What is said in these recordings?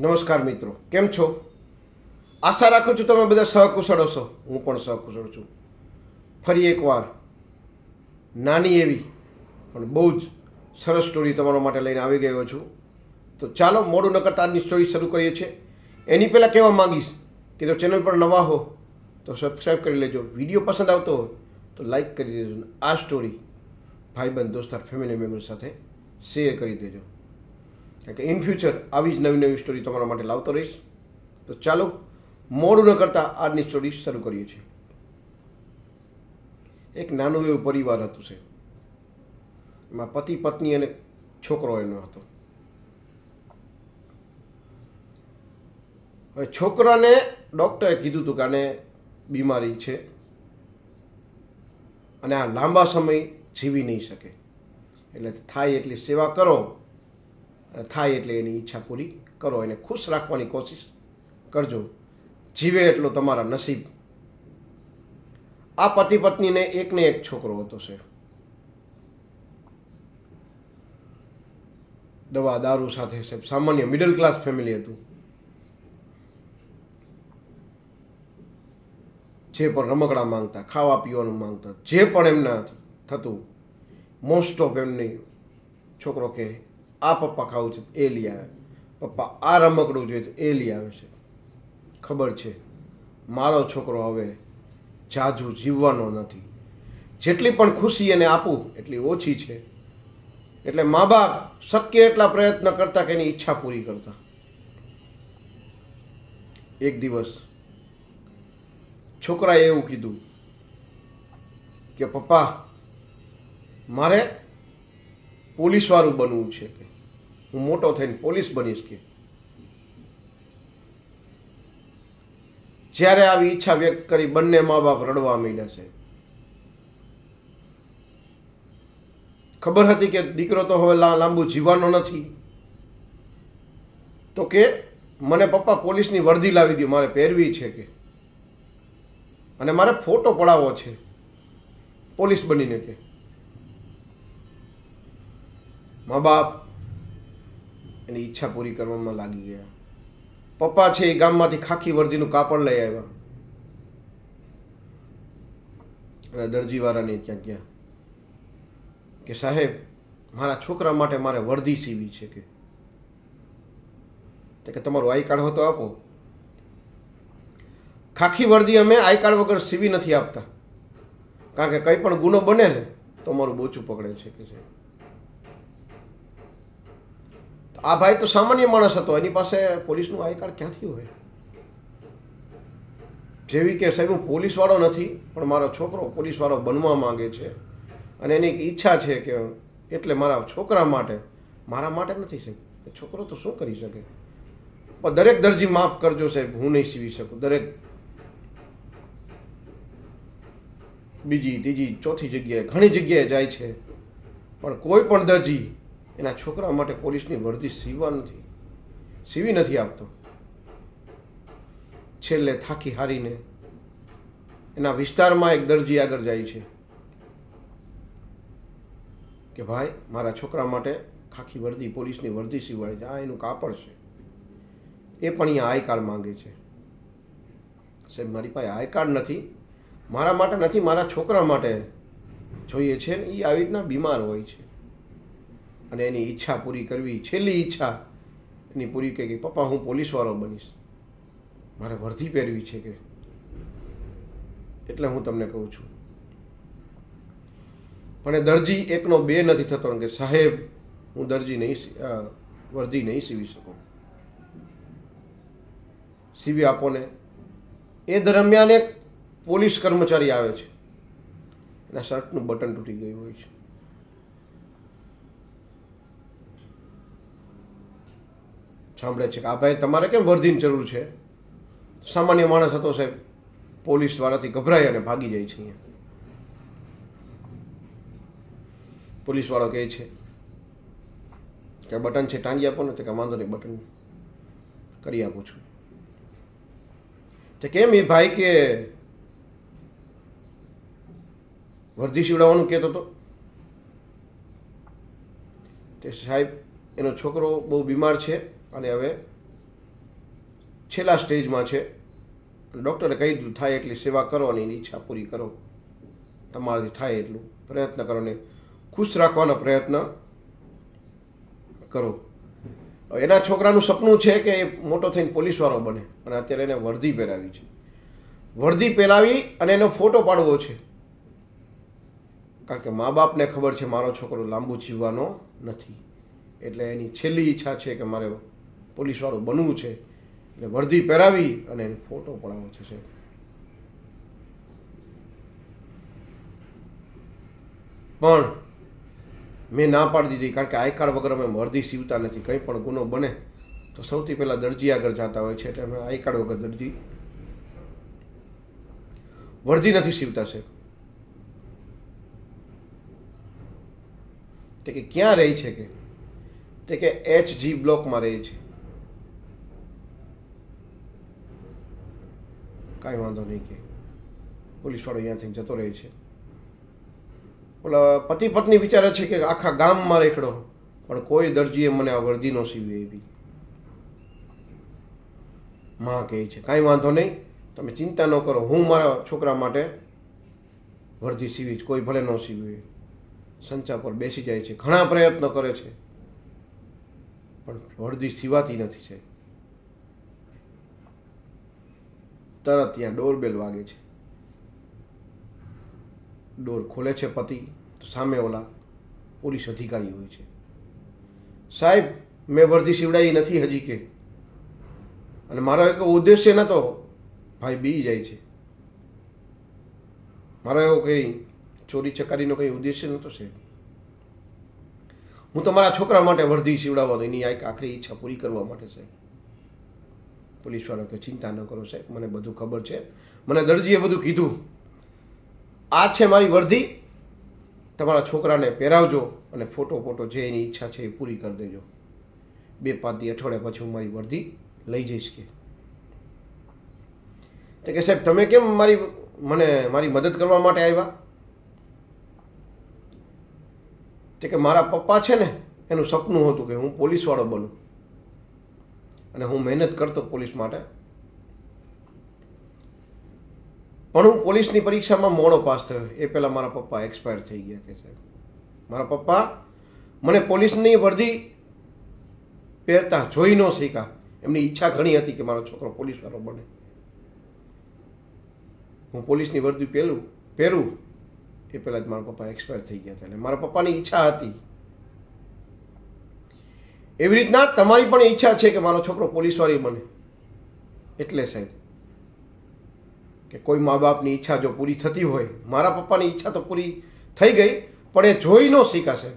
નમસ્કાર મિત્રો, કેમ છો? આશા રાખું છું તમે બધા સહકુશળ હશો. હું પણ સહકુશળ છું. ફરી એકવાર, નાની એવી, પણ બહુ જ સરસ સ્ટોરી તમારા માટે લઈને આવી ગયો છું. તો ચાલો, મોડું ન કરતા આજની સ્ટોરી શરૂ કરીએ છીએ. એની પહેલાં કહેવા માંગીશ કે જો ચેનલ પર નવા હો, તો સબસ્ક્રાઈબ કરી લેજો. વીડિયો પસંદ આવતો હોય, તો લાઈક કરી દેજો. આ સ્ટોરી ભાઈબંધ, દોસ્તાર ફેમિલી મેમ્બર સાથે શેર કરી દેજો. કે ઇન ફ્યુચર આવી જ નવી નવી સ્ટોરી તમારા માટે લાવતો રહીશ. તો ચાલો, મોડું ન કરતાં આજની સ્ટોરી શરૂ કરીએ છીએ. એક નાનો એવો પરિવાર હતું છે એમાં પતિ, પત્ની અને છોકરો એનો હતો. હવે છોકરાને ડૉક્ટરે કીધું હતું કે આને બીમારી છે અને આ લાંબા સમય જીવી નહીં શકે. એટલે થાય એટલી સેવા કરો. થાય એટલે એની ઈચ્છા પૂરી કરો એને ખુશ રાખવાની કોશિશ કરજો. જીવે એટલો તમારા નસીબ. આ પતિ પત્નીને એકને એક છોકરો હતો છે દવા, દારૂ સાથે, સાહેબ. સામાન્ય મિડલ ક્લાસ ફેમિલી હતું. જે પણ રમકડા માંગતા, ખાવા પીવાનું માંગતા, જે પણ એમના થતું મોસ્ટ ઓફ એમની છોકરો કે આ પપ્પા ખાવું છે એ લઈ આવે. પપ્પા, આ રમકડું જોઈએ તો એ લઈ આવે છે. ખબર છે. મારો છોકરો હવે જાજુ જીવવાનો નથી. જેટલી પણ ખુશી એને આપું, એટલી ઓછી છે. એટલે મા બાપ શક્ય એટલા પ્રયત્ન કરતા કે એની ઈચ્છા પૂરી કરતા. એક દિવસ છોકરાએ એવું કીધું કે, પપ્પા, મારે પોલીસવાળું બનવું છે કે? હું મોટો થઈને પોલીસ બનીશ કે? જ્યારે આવી ઈચ્છા વ્યક્ત કરી બંને મા બાપ રડવા માંડ્યા છે. ખબર હતી કે દીકરો તો હવે લાંબુ જીવવાનો નથી. તો કે, મને પપ્પા પોલીસની વર્દી લાવી દો મારે પહેરવી છે કે? અને મારે ફોટો પડાવવો છે. પોલીસ બનીને કે? મા બાપ એની ઈચ્છા પૂરી કરવામાં લાગી ગયા. પપ્પા છે એ ગામમાંથી ખાખી વર્દીનું કાપડ લઈ આવ્યા. અને દરજીવાળાને ત્યાં ગયા કે સાહેબ, મારા છોકરા માટે મારે વર્દી સીવી છે કે. કે તમારું આઈ કાર્ડ હોય તો આપો. ખાખી વર્દી અમે આઈ કાર્ડ વગર સીવી નથી આપતા. કારણ કે કંઈ પણ ગુનો બને ને તો અમારું બોચું પકડે છે કે છે. આ ભાઈ તો સામાન્ય માણસ હતો. એની પાસે પોલીસનું આઈ કાર્ડ ક્યાંથી હોય? જેવી કે સાહેબ, હું પોલીસવાળો નથી, પણ મારો છોકરો પોલીસવાળો બનવા માંગે છે. અને એની ઈચ્છા છે કે એટલે મારા છોકરા માટે, મારા માટે નથી સાહેબ. છોકરો તો શું કરી શકે? પણ દરેક દરજી માફ કરજો સાહેબ, હું નહીં સીવી શકું. દરેક બીજી, ત્રીજી, ચોથી જગ્યાએ ઘણી જગ્યાએ જાય છે. પણ કોઈ પણ દરજી એના છોકરા માટે પોલીસની વર્દી સીવા નથી. સીવી નથી આપતો. છેલ્લે થાકી હારીને એના વિસ્તારમાં એક દરજી આગળ જાય છે કે ભાઈ, મારા છોકરા માટે ખાખી વર્દી, પોલીસની વર્દી સીવાડે છે. આ એનું કાપડ છે. એ પણ અહીંયા આઈ કાર્ડ માંગે છે. સાહેબ, મારી પાસે આઈ કાર્ડ નથી. મારા માટે નથી, મારા છોકરા માટે જોઈએ છે ને એ આવી રીતના બીમાર હોય છે. અને એની ઈચ્છા પૂરી કરવી, છેલ્લી ઈચ્છા, એની પૂરી કહી કે, પપ્પા, હું પોલીસવાળો બનીશ. મારે વર્ધી પહેરવી છે કે? એટલે હું તમને કહું છું. પણ એ દરજી એકનો બે નથી થતો કે સાહેબ, હું દરજી નહીં વર્ધી નહીં સીવી શકું. સીવી આપોને એ દરમિયાન એક પોલીસ કર્મચારી આવે છે. એના શર્ટનું બટન તૂટી ગયું હોય છે. સાંભળે છે કે આ ભાઈ તમારે કેમ વર્ધીની જરૂર છે? સામાન્ય માણસ હતો સાહેબ. પોલીસ વાળાથી ગભરાય અને ભાગી જાય છે અહીંયા. પોલીસ વાળો કહે છે કે બટન છે, ટાંગી આપો ને તો કે વાંધો નહીં, બટન કરી આપું છું. તો કેમ એ ભાઈ કે વર્ધી સીવડાવવાનું કહેતો હતો તે સાહેબ, એનો છોકરો બહુ બીમાર છે. અને હવે છેલ્લા સ્ટેજમાં છે. ડૉક્ટરે કહી દીધું થાય એટલી સેવા કરો અને એની ઈચ્છા પૂરી કરો. તમારાથી થાય એટલું. પ્રયત્ન કરો ને ખુશ રાખવાનો પ્રયત્ન કરો. એના છોકરાનું સપનું છે કે એ મોટો થઈને પોલીસવાળો બને. અને અત્યારે એને વર્દી પહેરાવી છે. વર્દી પહેરાવી અને એનો ફોટો પાડવો છે. કારણ કે મા બાપને ખબર છે, મારો છોકરો લાંબુ જીવવાનો નથી. એટલે એની છેલ્લી ઈચ્છા છે કે મારે પોલીસવાળો બનવું છે. એટલે વર્દી પહેરાવી અને એને ફોટો પડાવવો છે સાહેબ. પણ મેં ના પાડી દીધી, કારણ કે આઈ કાર્ડ વગર અમે વર્દી સીવતા નથી. કંઈ પણ ગુનો બને તો સૌથી પહેલાં દરજી આગળ જતા હોય છે, એટલે અમે આઈ કાર્ડ વગર દરજી વર્દી નથી સીવતા સાહેબ. તે કે ક્યાં રહે છે કે? તે કે એચ જી બ્લોકમાં રહે છે. કાંઈ વાંધો નહીં કે પોલીસવાળો અહીંયાથી જતો રહે છે. ઓલા પતિ પત્ની વિચારે છે કે આખા ગામમાં રેખડો, પણ કોઈ દરજીએ મને આ વર્દી ન સીવી એવી. માં કહે છે, કાંઈ વાંધો નહીં, તમે ચિંતા ન કરો, હું મારા છોકરા માટે વર્દી સીવી કોઈ ભલે ન સીવી. સંચા પર બેસી જાય છે, ઘણા પ્રયત્નો કરે છે, પણ વર્દી સીવાતી નથી છે. તરત ત્યાં ડોરબેલ વાગે છે. ડોર ખોલે છે પતિ, તો સામે ઓલા પોલીસ અધિકારી હોય છે. સાહેબ, મેં વર્ધી સીવડાવી નથી હજી કે. અને મારો એક ઉદ્દેશ્ય નહોતો ભાઈ બી જાય છે. મારો એવો કંઈ ચોરી ચકારીનો કંઈ ઉદ્દેશ્ય નહોતો સાહેબ. હું તમારા છોકરા માટે વર્ધી સીવડાવવાનો એની આ એક આખરી ઈચ્છા પૂરી કરવા માટે સાહેબ. પોલીસવાળો કે ચિંતા ન કરો સાહેબ, મને બધું ખબર છે. મને દરજીએ બધું કીધું. આ છે મારી વર્ધી. તમારા છોકરાને પહેરાવજો અને ફોટો ફોટો જે એની ઈચ્છા છે એ પૂરી કરી દેજો. બે પાંચ દી અઠવાડિયા પછી હું મારી વર્ધી લઈ જઈશ કે. કે સાહેબ, તમે કેમ મારી મને મારી મદદ કરવા માટે આવ્યા? તે કે મારા પપ્પા છે ને, એનું સપનું હતું કે હું પોલીસવાળો બનું. અને હું મહેનત કરતો પોલીસ માટે. પણ હું પોલીસની પરીક્ષામાં મોડો પાસ થયો. એ પહેલાં મારા પપ્પા એક્સપાયર થઈ ગયા કે સાહેબ. મારા પપ્પા મને પોલીસની વર્દી પહેરતા જોઈ ન શીખા એમની ઈચ્છા ઘણી હતી કે મારો છોકરો પોલીસવાળો બને. હું પોલીસની વર્દી પહેરું પહેરું. એ પહેલાં જ મારા પપ્પા એક્સપાયર થઈ ગયા હતા. એટલે મારા પપ્પાની ઈચ્છા હતી. એવી રીતના તમારી પણ ઈચ્છા છે કે મારો છોકરો પોલીસવાળી બને. એટલે સાહેબ, કે કોઈ મા બાપની ઈચ્છા જો પૂરી થતી હોય, મારા પપ્પાની ઈચ્છા તો પૂરી થઈ ગઈ, પણ એ જોઈ ન શીખાશે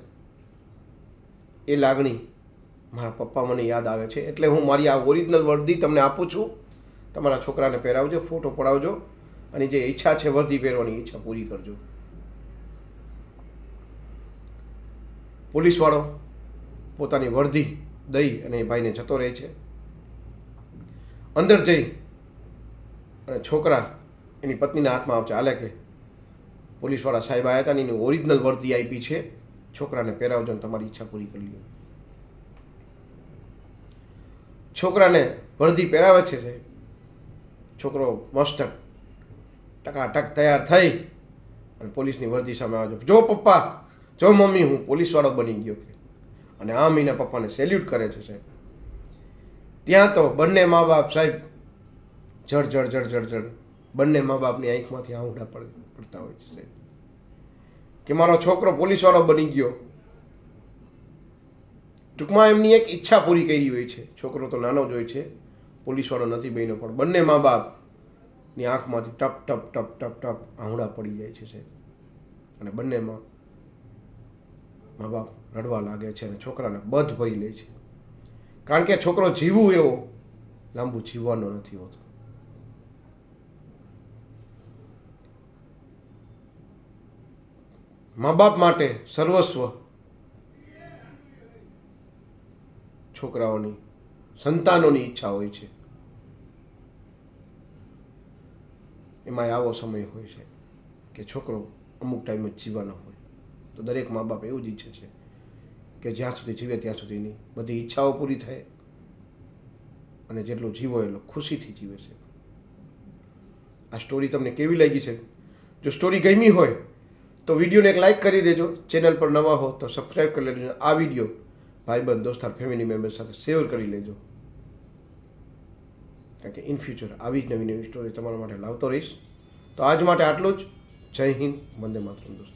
એ લાગણી મારા પપ્પા મને યાદ આવે છે. એટલે હું મારી આ ઓરિજિનલ વર્દી તમને આપું છું. તમારા છોકરાને પહેરાવજો, ફોટો પડાવજો, અને જે ઈચ્છા છે વર્દી પહેરવાની ઈચ્છા પૂરી કરજો. પોલીસવાળો પોતાની વર્ધી દઈ અને એ ભાઈને જતો રહે છે. અંદર જઈ અને છોકરા એની પત્નીના હાથમાં આવશે હાલે કે, પોલીસવાળા સાહેબ આવ્યા હતા એની ઓરિજિનલ વર્દી આપી છે. છોકરાને પહેરાવજો ને તમારી ઈચ્છા પૂરી કરી લો છોકરાને વર્દી પહેરાવે છે સાહેબ. છોકરો મસ્ત ટકાટક તૈયાર થઈ અને પોલીસની વર્દી સામે આવજો જો પપ્પા, જો મમ્મી, હું પોલીસવાળો બની ગયો અને આમ એના પપ્પાને સેલ્યુટ કરે છે સાહેબ. ત્યાં તો બંને મા બાપ સાહેબ જડ જડ જડ જડ જડ બંને મા બાપની આંખમાંથી પડ, પડતા હોય છે સાહેબ. કે મારો છોકરો પોલીસવાળો બની ગયો. ટૂંકમાં એમની એક ઈચ્છા પૂરી કરી હોય છે. છોકરો તો નાનો જ હોય છે. પોલીસવાળો નથી બન્યો, પણ બંને મા બાપની આંખમાંથી ટપ ટપ ટપ ટપ ટપ આંવડા પડી જાય છે સાહેબ. અને બંનેમાં મા બાપ રડવા લાગે છે અને છોકરાને બધ ભરી લે છે. કારણ કે છોકરો જીવવું એવો લાંબુ જીવવાનો નથી હોતો. મા બાપ માટે સર્વસ્વ છોકરાઓની, સંતાનોની ઈચ્છા હોય છે. એમાં આવો સમય હોય છે કે છોકરો અમુક ટાઈમે જીવવાનો હોય. તો દરેક મા બાપ એવું જ ઈચ્છે છે કે જ્યાં સુધી જીવે ત્યાં સુધીની બધી ઈચ્છાઓ પૂરી થાય અને જેટલું જીવો એટલો ખુશીથી જીવે છે. આ સ્ટોરી તમને કેવી લાગી છે? જો સ્ટોરી ગમી હોય તો વિડીયોને એક લાઇક કરી દેજો. ચેનલ પર નવા હો તો સબસ્ક્રાઈબ કરી લેજો. આ વીડિયો ભાઈબંધ દોસ્તાર ફેમિલી મેમ્બર સાથે શેર કરી લેજો. કારણ કે ઇન ફ્યુચર આવી જ નવી નવી સ્ટોરી તમારા માટે લાવતો રહીશ. તો આજ માટે આટલું જ. જય હિન્દ. વંદે માતરમ, દોસ્તો.